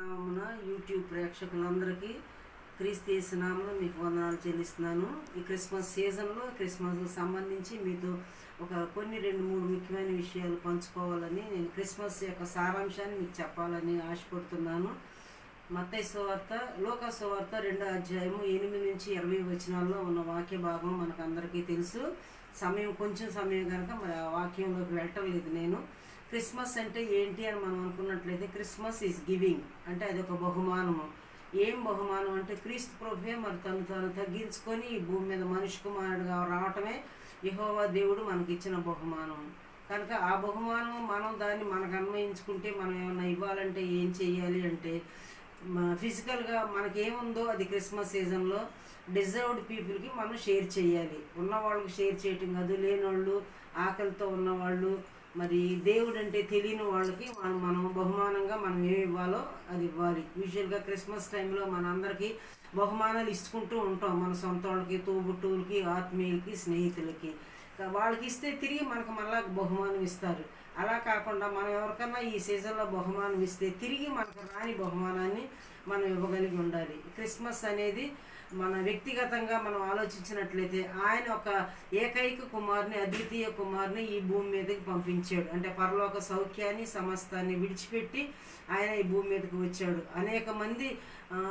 నామున YouTube ప్రేక్షకులందరికీ క్రీస్తు నామలో మీకు వందనాలు చెల్లిస్తున్నాను. ఈ క్రిస్మస్ సీజన్లో క్రిస్మస్కి సంబంధించి మీతో ఒక కొన్ని రెండు మూడు ముఖ్యమైన విషయాలు పంచుకోవాలని నేను క్రిస్మస్ యొక్క సారాంశాన్ని మీకు చెప్పాలని ఆశపడుతున్నాను. మత్తయి సువార్త లోక సువార్త రెండో అధ్యాయము ఎనిమిది నుంచి ఇరవై వచనాల్లో ఉన్న వాక్య భాగం మనకు అందరికీ తెలుసు. సమయం కొంచెం సమయం కనుక మరి ఆ వాక్యంలోకి వెళ్ళటం లేదు నేను. క్రిస్మస్ అంటే ఏంటి అని మనం అనుకున్నట్లయితే క్రిస్మస్ ఈజ్ గివింగ్ అంటే అది ఒక బహుమానము. ఏం బహుమానం అంటే క్రీస్తు ప్రభువే మరి తను తను తగ్గించుకొని ఈ భూమి మీద మనిషి కుమారుడుగా రావటమే యహోవా దేవుడు మనకి ఇచ్చిన బహుమానం. కనుక ఆ బహుమానం మనం దాన్ని మనకు అన్వయించుకుంటే మనం ఏమైనా ఇవ్వాలంటే ఏం చేయాలి అంటే ఫిజికల్గా మనకేముందో అది క్రిస్మస్ సీజన్లో డిజర్వ్డ్ పీపుల్కి మనం షేర్ చేయాలి ఉన్న వాళ్ళకి షేర్ చేయటం కాదు లేనోళ్ళు ఆకలితో ఉన్నవాళ్ళు మరి దేవుడు అంటే తెలియని వాళ్ళకి మనం మనం బహుమానంగా మనం ఏమి ఇవ్వాలో అది ఇవ్వాలి. యూజువల్గా క్రిస్మస్ టైంలో మనందరికీ బహుమానాలు ఇచ్చుకుంటూ ఉంటాం. మన సొంత వాళ్ళకి తోబుట్టువులకి ఆత్మీయులకి స్నేహితులకి. వాళ్ళకి ఇస్తే తిరిగి మనకు మళ్ళా బహుమానం ఇస్తారు. అలా కాకుండా మనం ఎవరికన్నా ఈ సీజన్లో బహుమానం ఇస్తే తిరిగి మనకు రాని బహుమానాన్ని మనం ఇవ్వగలిగి ఉండాలి. క్రిస్మస్ అనేది మన వ్యక్తిగతంగా మనం ఆలోచించినట్లయితే ఆయన ఒక ఏకైక కుమారుని అద్వితీయ కుమారుని ఈ భూమి మీదకి పంపించాడు. అంటే పరలోక సౌఖ్యాన్ని సమస్తాన్ని విడిచిపెట్టి ఆయన ఈ భూమి మీదకి వచ్చాడు. అనేక మంది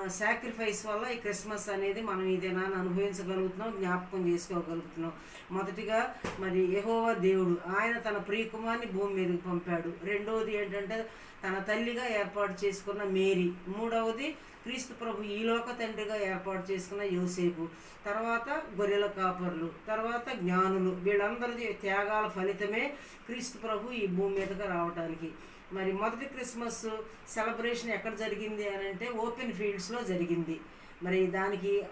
సాక్రిఫైస్ వల్ల ఈ క్రిస్మస్ అనేది మనం ఈ అనుభవించగలుగుతున్నాం జ్ఞాపకం చేసుకోగలుగుతున్నాం. మొదటిగా మరి యహోవా దేవుడు ఆయన తన ప్రియకుమార్ని భూమి మీదకి పంపాడు. రెండవది ఏంటంటే తన తల్లిగా ఏర్పాటు చేసుకున్న మేరీ. మూడవది క్రీస్తు ప్రభు ఈ లోక తండ్రిగా ఏర్పాటు చేసుకున్న యోసేపు. తర్వాత గొర్రెల కాపర్లు తర్వాత జ్ఞానులు. వీళ్ళందరి త్యాగాల ఫలితమే క్రీస్తు ప్రభు ఈ భూమి మీదకి రావడానికి మరి మొదటి క్రిస్మస్ సెలబ్రేషన్ ఎక్కడ జరిగింది అని అంటే ఓపెన్ ఫీల్డ్స్లో జరిగింది. మరి దానికి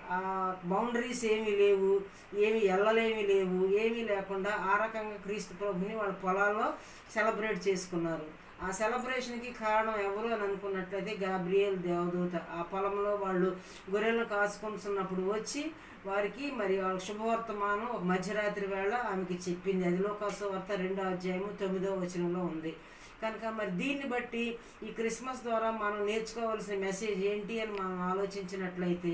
బౌండరీస్ ఏమీ లేవు ఏమి ఎల్లలేమి లేవు ఏమీ లేకుండా ఆ రకంగా క్రీస్తు ప్రభుని వాళ్ళ పొలాల్లో సెలబ్రేట్ చేసుకున్నారు. ఆ సెలబ్రేషన్కి కారణం ఎవరు అని అనుకున్నట్లయితే గాబ్రియల్ దేవదూత. ఆ పొలంలో వాళ్ళు గొర్రెలను కాసుకుంటున్నప్పుడు వచ్చి వారికి మరి వాళ్ళ శుభవర్తమానం మధ్యరాత్రి వేళ ఆమెకి చెప్పింది. అది లోకాసువార్త రెండో అధ్యాయము తొమ్మిదో వచనంలో ఉంది. కనుక మరి దీన్ని బట్టి ఈ క్రిస్మస్ ద్వారా మనం నేర్చుకోవాల్సిన మెసేజ్ ఏంటి అని మనం ఆలోచించినట్లయితే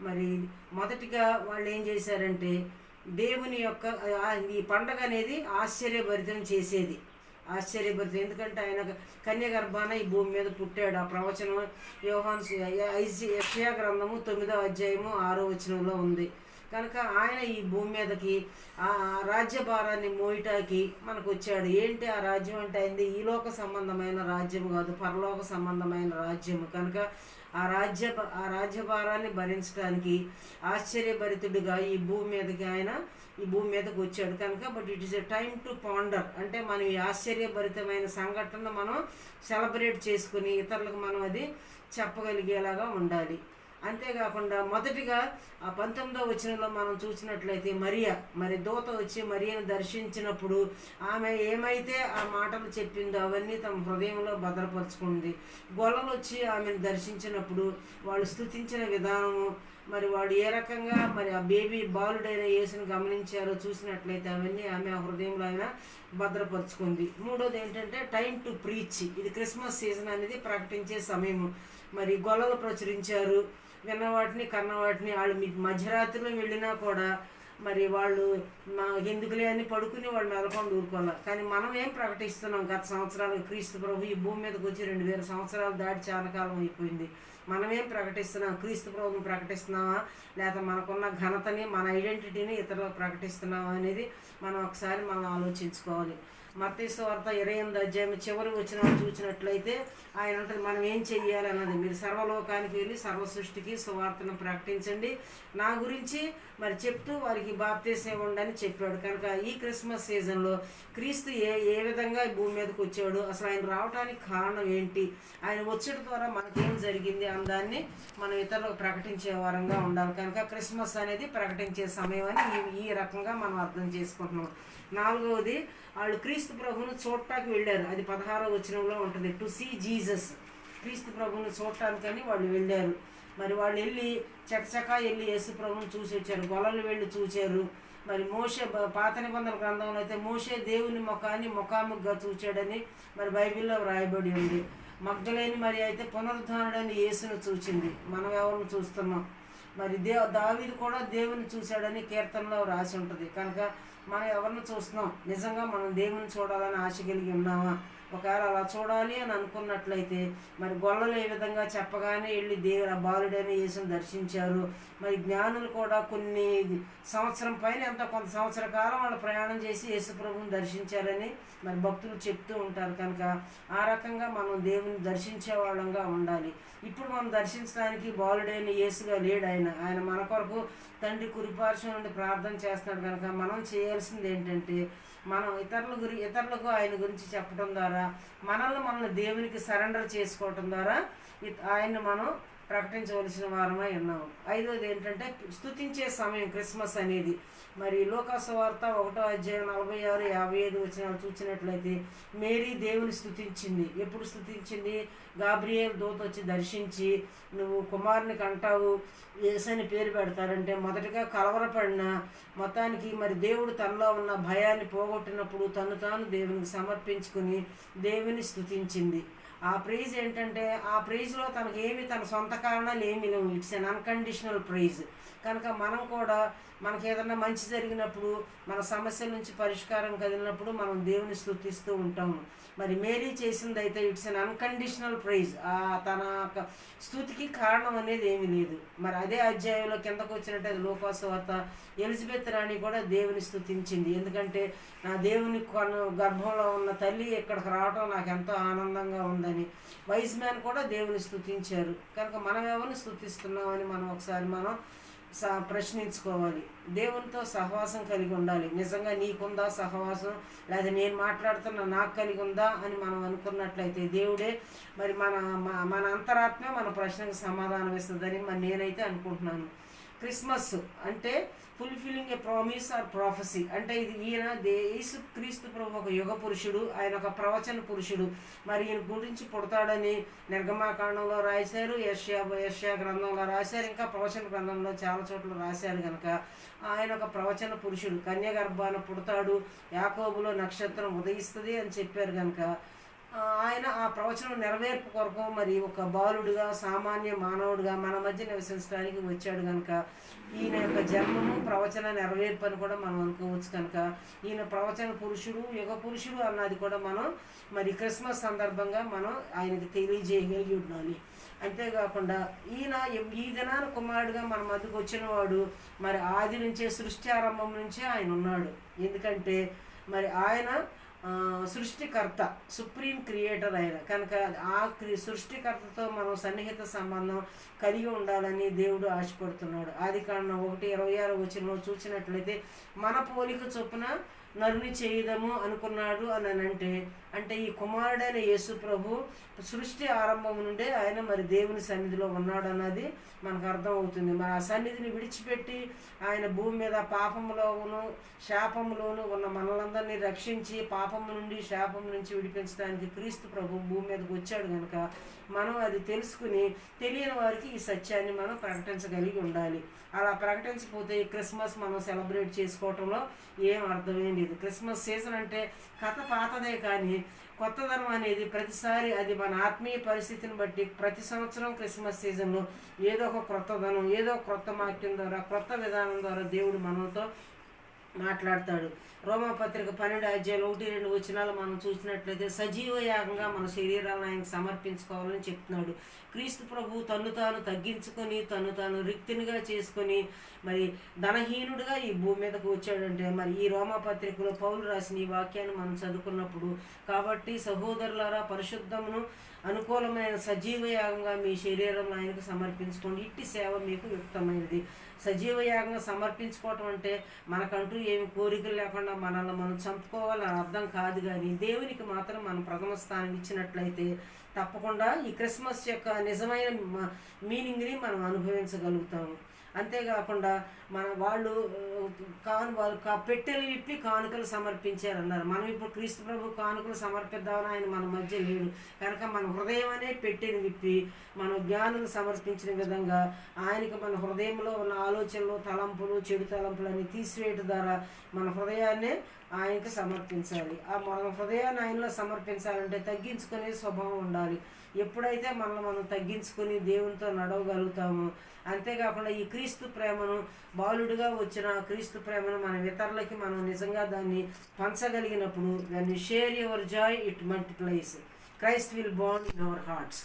మరి మొదటిగా వాళ్ళు ఏం చేశారంటే దేవుని యొక్క ఈ పండగ అనేది ఆశ్చర్యభరితం చేసేది. ఆశ్చర్యభరితం. ఎందుకంటే ఆయన కన్య గర్భాన ఈ భూమి మీద పుట్టాడు. ఆ ప్రవచనం యోహాన్ యక్షయా గ్రంథము తొమ్మిదో అధ్యాయము ఆరో వచనంలో ఉంది. కనుక ఆయన ఈ భూమి మీదకి ఆ రాజ్యభారాన్ని మోయటానికి మనకు వచ్చాడు ఏంటి ఆ రాజ్యం అంటే అయింది? ఈ లోక సంబంధమైన రాజ్యం కాదు పరలోక సంబంధమైన రాజ్యం కనుక ఆ రాజ్య ఆ రాజ్యభారాన్ని భరించడానికి ఆశ్చర్యభరితుడిగా ఈ భూమి మీదకి ఆయన ఈ భూమి మీదకి వచ్చాడు. కనుక but it is a time to ponder అంటే మనం ఈ ఆశ్చర్యభరితమైన సంఘటన మనం సెలబ్రేట్ చేసుకుని ఇతరులకు మనం అది చెప్పగలిగేలాగా ఉండాలి. అంతేకాకుండా మొదటిగా ఆ పంతొమ్మిదో వచనంలో మనం చూసినట్లయితే మరియా మరి దూత వచ్చి మరియను దర్శించినప్పుడు ఆమె ఏమైతే ఆ మాటలు చెప్పిందో అవన్నీ తమ హృదయంలో భద్రపరుచుకుంది. గొల్లలు వచ్చి ఆమెను దర్శించినప్పుడు వాళ్ళు స్థుతించిన విధానము మరి వాడు ఏ రకంగా మరి ఆ బేబీ బాలుడైన యేసుని గమనించారో చూసినట్లయితే అవన్నీ ఆమె ఆ హృదయంలో ఆయన భద్రపరుచుకుంది. మూడోది ఏంటంటే టైం టు ప్రీచ్. ఇది క్రిస్మస్ సీజన్ అనేది ప్రకటించే సమయము. మరి గొల్లలు ప్రచురించారు విన్నవాటిని కన్నవాటిని కన్న వాటిని వాళ్ళు మీ మధ్యరాత్రిలో వెళ్ళినా కూడా మరి వాళ్ళు మా ఎందుకులే అని పడుకుని వాళ్ళు మెలకొని ఊరుకోవాలి. కానీ మనం ఏం ప్రకటిస్తున్నాం? గత సంవత్సరాలు క్రీస్తు ప్రభు ఈ భూమి మీదకి వచ్చి రెండు వేల సంవత్సరాలు దాటి చాలా కాలం అయిపోయింది. మనం ఏం ప్రకటిస్తున్నాం? క్రీస్తు ప్రభుని ప్రకటిస్తున్నామా? లేక మనకున్న ఘనతని మన ఐడెంటిటీని ఇతరులకు ప్రకటిస్తున్నామా అనేది మనం ఒకసారి మనం ఆలోచించుకోవాలి. మత్తయి వార్త ఇరవై ఎనిమిది అధ్యాయం చివరి వచ్చిన చూసినట్లయితే ఆయన అంటారు మనం ఏం చెయ్యాలి అన్నది. మీరు సర్వలోకానికి వెళ్ళి సర్వ సృష్టికి సువార్తను ప్రకటించండి. నా గురించి మరి చెప్తూ వారికి బాప్తీసం ఇవ్వండి అని చెప్పాడు. కనుక ఈ క్రిస్మస్ సీజన్లో క్రీస్తు ఏ ఏ విధంగా ఈ భూమి మీదకి వచ్చాడు? అసలు ఆయన రావడానికి కారణం ఏంటి? ఆయన వచ్చడం ద్వారా మనకేం జరిగింది అన్న దాన్ని మనం ఇతరులకు ప్రకటించే వారంగా ఉండాలి. కనుక క్రిస్మస్ అనేది ప్రకటించే సమయం అని ఈ ఈ రకంగా మనం అర్థం చేసుకుంటున్నాం. నాలుగవది వాళ్ళు క్రీస్తు ప్రభువును చూడటానికి వెళ్ళారు. అది పదహారో వచనంలో ఉంటుంది. టు సీ జీసస్ క్రీస్తు ప్రభువును చూడటానికని వాళ్ళు వెళ్ళారు. మరి వాళ్ళు వెళ్ళి చకచకా వెళ్ళి యేసు ప్రభువును చూసి వచ్చారు. గొలలు వెళ్ళి చూశారు మరి మోసే పాత నిబంధన గ్రంథంలో అయితే మోషే దేవుని ముఖాన్ని ముఖాముఖిగా చూచాడని మరి బైబిల్లో వ్రాయబడి ఉంది. మగ్గలేని మరి అయితే పునరుద్ధానుడని యేసును చూచింది. మనం ఎవరిని చూస్తున్నాం? మరి దే దావీదు కూడా దేవుని చూశాడని కీర్తనలో రాసి ఉంటుంది. కనుక మనం ఎవరిని చూస్తున్నాం? నిజంగా మనం దేవుని చూడాలని ఆశ కలిగి ఉన్నామా? ఒకవేళ అలా చూడాలి అని అనుకున్నట్లయితే మరి గొల్లలు ఏ విధంగా చెప్పగానే వెళ్ళి దేవుడు బాలుడని యేసుని దర్శించారు. మరి జ్ఞానులు కూడా కొన్ని సంవత్సరం పైన ఎంత కొంత సంవత్సర కాలం వాళ్ళు ప్రయాణం చేసి యేసుప్రభుని దర్శించారని మరి భక్తులు చెప్తూ ఉంటారు కనుక ఆ రకంగా మనం దేవుని దర్శించే వాళ్ళంగా ఉండాలి. ఇప్పుడు మనం దర్శించడానికి బాలుడైన యేసుగా లేడు ఆయన. ఆయన మన కొరకు తండ్రి కురిపార్శ్వం నుండి ప్రార్థన చేస్తున్నాడు కనుక మనం చేయాల్సింది ఏంటంటే మనం ఇతరుల గురి ఇతరులకు ఆయన గురించి చెప్పడం ద్వారా మనల్ని మనల్ని దేవునికి సరెండర్ చేసుకోవటం ద్వారా ఇత- ఆయన్ని మనం ప్రకటించవలసిన వారమై ఉన్నాము. ఐదోది ఏంటంటే స్థుతించే సమయం క్రిస్మస్ అనేది. మరి లోకాసు వార్త ఒకటో అధ్యాయం నలభై ఆరు యాభై ఐదు వచ్చిన చూసినట్లయితే మేరీ దేవుని స్థుతించింది ఎప్పుడు స్థుతించింది గాబ్రియల్ దూత వచ్చి దర్శించి నువ్వు కుమారుని కంటావు ఏసని పేరు పెడతారంటే మొదటగా కలవరపడిన మొత్తానికి మరి దేవుడు తనలో ఉన్న భయాన్ని పోగొట్టినప్పుడు తను తాను దేవునికి సమర్పించుకుని దేవుని స్థుతించింది ఆ ప్రైజ్ ఏంటంటే ఆ ప్రైజ్లో తనకి ఏమి తన సొంత కారణాలు ఏమి లేవు. ఇట్స్ అన్ అన్కండిషనల్ ప్రైజ్ కనుక మనం కూడా మనకి ఏదైనా మంచి జరిగినప్పుడు మన సమస్య నుంచి పరిష్కారం కదిలినప్పుడు మనం దేవుని స్థుతిస్తూ ఉంటాము. మరి మేరీ చేసింది అయితే ఇట్స్ అన్ అన్కండిషనల్ ప్రైజ్ తన యొక్క స్థుతికి కారణం అనేది ఏమీ లేదు. మరి అదే అధ్యాయంలో కిందకు వచ్చినట్టు అది లోకాసు వార్త ఎలిజబెత్ రాణి కూడా దేవుని స్థుతించింది ఎందుకంటే నా దేవుని కొన గర్భంలో ఉన్న తల్లి ఇక్కడికి రావడం నాకు ఎంతో ఆనందంగా ఉందని వైస్ మ్యాన్ కూడా దేవుని స్తుతించారు. కనుక మనం ఎవరిని స్థుతిస్తున్నామని మనం ఒకసారి మనం ప్రశ్నించుకోవాలి. దేవునితో సహవాసం కలిగి ఉండాలి. నిజంగా నీకుందా సహవాసం? లేదా నేను మాట్లాడుతున్న నాకు కలిగి ఉందా అని మనం అనుకున్నట్లయితే దేవుడే మరి మన మన అంతరాత్మ మన ప్రశ్నకు సమాధానం ఇస్తుందని మరి నేనైతే అనుకుంటున్నాను. క్రిస్మస్ అంటే fulfilling a promise or prophecy అంటే ఇది ఈయన దే యేసు క్రీస్తు ప్రభు ఒక యుగ పురుషుడు ఆయన ఒక ప్రవచన పురుషుడు. మరి ఈయన గురించి పుడతాడని నిర్గమాకాండంలో రాశారు యష్యా యష్యా గ్రంథంలో రాశారు ఇంకా ప్రవచన గ్రంథంలో చాలా చోట్ల రాశారు కనుక ఆయన ఒక ప్రవచన పురుషుడు. కన్యా గర్భాన పుడతాడు యాకోబులో నక్షత్రం ఉదయిస్తుంది అని చెప్పారు కనుక ఆయన ఆ ప్రవచనం నెరవేర్పు కొరకు మరి ఒక బాలుడుగా సామాన్య మానవుడిగా మన మధ్య నివసించడానికి వచ్చాడు కనుక ఈయన యొక్క జన్మము ప్రవచన నెరవేర్పు అని కూడా మనం అనుకోవచ్చు కనుక ఈయన ప్రవచన పురుషుడు యుగ పురుషుడు అన్నది కూడా మనం మరి క్రిస్మస్ సందర్భంగా మనం ఆయనకి తెలియజేయగలిగి ఉండాలి అంతేకాకుండా ఈయన ఈ దినాన కుమారుడుగా మన మధ్యకు వచ్చినవాడు మరి ఆది నుంచే సృష్టి ఆరంభం నుంచే ఆయన ఉన్నాడు. ఎందుకంటే మరి ఆయన సృష్టికర్త సుప్రీం క్రియేటర్ ఆయన కనుక ఆ క్రి సృష్టికర్తతో మనం సన్నిహిత సంబంధం కలిగి ఉండాలని దేవుడు ఆశపడుతున్నాడు. ఆది కాండం ఒకటి ఇరవై ఆరు వచ్చిన చూసినట్లయితే మన పోలిక చొప్పున నరుని చేయదము అనుకున్నాడు అని అంటే అంటే ఈ కుమారుడైన యేసు ప్రభు సృష్టి ఆరంభం నుండే ఆయన మరి దేవుని సన్నిధిలో ఉన్నాడు అన్నది మనకు అర్థమవుతుంది. మరి ఆ సన్నిధిని విడిచిపెట్టి ఆయన భూమి మీద పాపంలోను శాపంలోను ఉన్న మనలందరినీ రక్షించి పాపం నుండి శాపం నుంచి విడిపించడానికి క్రీస్తు ప్రభు భూమి మీదకి వచ్చాడు కనుక మనం అది తెలుసుకుని తెలియని వారికి ఈ సత్యాన్ని మనం ప్రకటించగలిగి ఉండాలి. అలా ప్రకటించకపోతే ఈ క్రిస్మస్ మనం సెలబ్రేట్ చేసుకోవటంలో ఏం అర్థమైంది లేదు క్రిస్మస్ సీజన్ అంటే కథ పాతదే కానీ కొత్తదనం అనేది ప్రతిసారి అది మన ఆత్మీయ పరిస్థితిని బట్టి ప్రతి సంవత్సరం క్రిస్మస్ సీజన్లో ఏదో ఒక క్రొత్తదనం ఏదో క్రొత్త వాక్యం ద్వారా క్రొత్త విధానం ద్వారా దేవుడు మనతో మాట్లాడతాడు. రోమపత్రిక పన్నెండు అధ్యాయులు ఒకటి రెండు వచనాలు మనం చూసినట్లయితే సజీవ యాగంగా మన శరీరాలను ఆయనకు సమర్పించుకోవాలని చెప్తున్నాడు. క్రీస్తు ప్రభు తను తాను తగ్గించుకొని తను తాను రిక్తినిగా చేసుకొని మరి ధనహీనుడిగా ఈ భూమి మీదకు వచ్చాడంటే మరి ఈ రోమపత్రికలో పౌలు రాసిన ఈ వాక్యాన్ని మనం చదువుకున్నప్పుడు కాబట్టి సహోదరులారా పరిశుద్ధమును అనుకూలమైన సజీవ యాగంగా మీ శరీరం ఆయనకు సమర్పించుకోండి. ఇట్టి సేవ మీకు యుక్తమైనది. సజీవ యాగంగా సమర్పించుకోవటం అంటే మనకంటూ ఏమి కోరికలు లేకుండా మనల్ని మనం చంపుకోవాలని అర్థం కాదు కానీ దేవునికి మాత్రం మనం ప్రథమ స్థానం ఇచ్చినట్లయితే తప్పకుండా ఈ క్రిస్మస్ యొక్క నిజమైన మ- మీనింగ్ని మనం అనుభవించగలుగుతాము. అంతేకాకుండా మన వాళ్ళు కాను వాళ్ళు కా పెట్టెలు విప్పి కానుకలు సమర్పించారన్నారు. మనం ఇప్పుడు క్రీస్తు ప్రభు కానుకలు సమర్పిద్దామని ఆయన మన మధ్య లేడు. కనుక మన హృదయం అనే పెట్టెని విప్పి మన జ్ఞానులు సమర్పించిన విధంగా ఆయనకి మన హృదయంలో ఉన్న ఆలోచనలు తలంపులు చెడు తలంపులు అన్ని తీసివేయటం ద్వారా మన హృదయాన్నే ఆయనకి సమర్పించాలి. ఆ మన హృదయాన్ని ఆయనలో సమర్పించాలంటే తగ్గించుకునే స్వభావం ఉండాలి. ఎప్పుడైతే మనల్ని మనం తగ్గించుకొని దేవునితో నడవగలుగుతామో అంతేకాకుండా ఈ క్రీస్తు ప్రేమను బాలుడిగా వచ్చిన ఆ క్రీస్తు ప్రేమను మనం ఇతరులకి మనం నిజంగా దాన్ని పంచగలిగినప్పుడు దాన్ని share your joy it multiplies Christ will bond in our hearts